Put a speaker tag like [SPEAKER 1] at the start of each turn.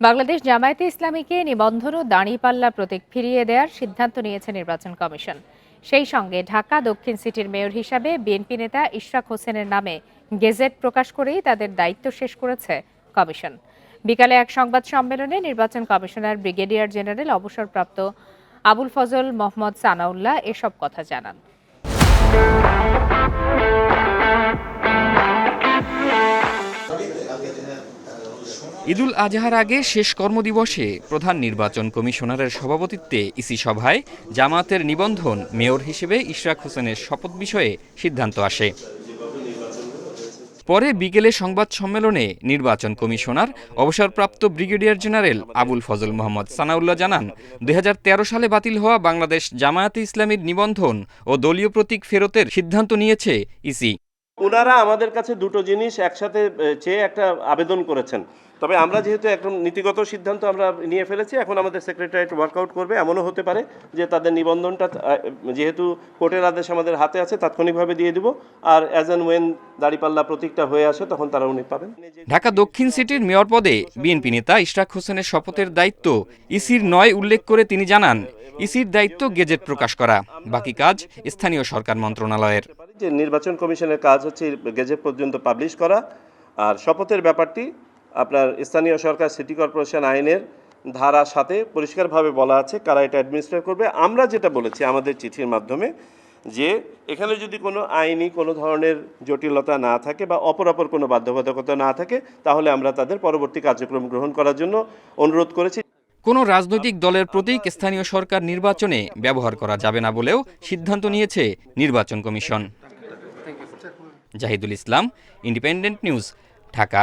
[SPEAKER 1] বাংলাদেশ জামায়াতে ইসলামীকে নিবন্ধন ও দাঁড়িপাল্লা প্রতীক ফিরিয়ে দেওয়ার সিদ্ধান্ত নিয়েছে নির্বাচন কমিশন। সেই সঙ্গে ঢাকা দক্ষিণ সিটির মেয়র হিসাবে বিএনপি নেতা ইশরাক হোসেনের নামে গেজেট প্রকাশ করেই তাদের দায়িত্ব শেষ করেছে কমিশন। বিকালে এক সংবাদ সম্মেলনে নির্বাচন কমিশনার ব্রিগেডিয়ার জেনারেল অবসরপ্রাপ্ত আবুল ফজল মোহাম্মদ সানাউল্লাহ এসব কথা জানান।
[SPEAKER 2] ঈদুল আজহার আগে শেষ কর্মদিবসে প্রধান নির্বাচন কমিশনারের সভাপতিত্বে ইসি সভায় জামাতের নিবন্ধন মেয়র হিসেবে ইশরাক হোসেনের শপথ বিষয়ে সিদ্ধান্ত আসে। পরে বিকেলে সংবাদ সম্মেলনে নির্বাচন কমিশনার, অবসরপ্রাপ্ত ব্রিগেডিয়ার জেনারেল আবুল ফজল মোহাম্মদ সানাউল্লাহ জানান, দুই সালে বাতিল হওয়া বাংলাদেশ জামায়াতে ইসলামীর নিবন্ধন ও দলীয় প্রতীক ফেরতের সিদ্ধান্ত নিয়েছে ইসি।
[SPEAKER 3] ওনারা আমাদের কাছে দুটো জিনিস একসাথে চেয়ে একটা আবেদন করেছেন। তবে আমরা যেহেতু একদম নীতিগত সিদ্ধান্ত আমরা নিয়ে ফেলেছি, এখন আমাদের সেক্রেটারিয়েট ওয়ার্কআউট করবে। এমনও হতে পারে যে তাদের নিবন্ধনটা যেহেতু কোর্টের আদেশ আমাদের হাতে আছে, তাৎক্ষণিকভাবে দিয়ে দিব। আর অ্যাজ অ্যান্ড ওয়েন দাড়িপাল্লা প্রতীকটা হয়ে আসে, তখন তারা উনি পাবেন।
[SPEAKER 2] ঢাকা দক্ষিণ সিটির মেয়র পদে বিএনপি নেতা ইশরাক হোসেনের শপথের দায়িত্ব ইসির নয় উল্লেখ করে তিনি জানান, ইসির দায়িত্ব গেজেট প্রকাশ করা, বাকি কাজ স্থানীয় সরকার মন্ত্রণালয়ের।
[SPEAKER 3] নির্বাচন কমিশনের কাজ হচ্ছে গেজেট পর্যন্ত পাবলিশ করা। আর শপথের ব্যাপারটি আপনার স্থানীয় সরকার, সিটি কর্পোরেশন আইনের ধারা সাথে পরিষ্কারভাবে বলা আছে, কারা এটা অ্যাডমিনিস্ট্রেট করবে। আমরা যেটা বলেছি আমাদের চিঠির মাধ্যমে যে এখানে যদি কোনো আইনি কোনো ধরনের জটিলতা না থাকে বা অপরাপর কোনো বাধ্যবাধকতা না থাকে, তাহলে আমরা তাদের পরবর্তী কার্যক্রম গ্রহণ করার জন্য অনুরোধ করেছি।
[SPEAKER 2] কোনো রাজনৈতিক দলের প্রতীক স্থানীয় সরকার নির্বাচনে ব্যবহার করা যাবে না বলেও সিদ্ধান্ত নিয়েছে নির্বাচন commission. Zahidul Islam independent news Dhaka.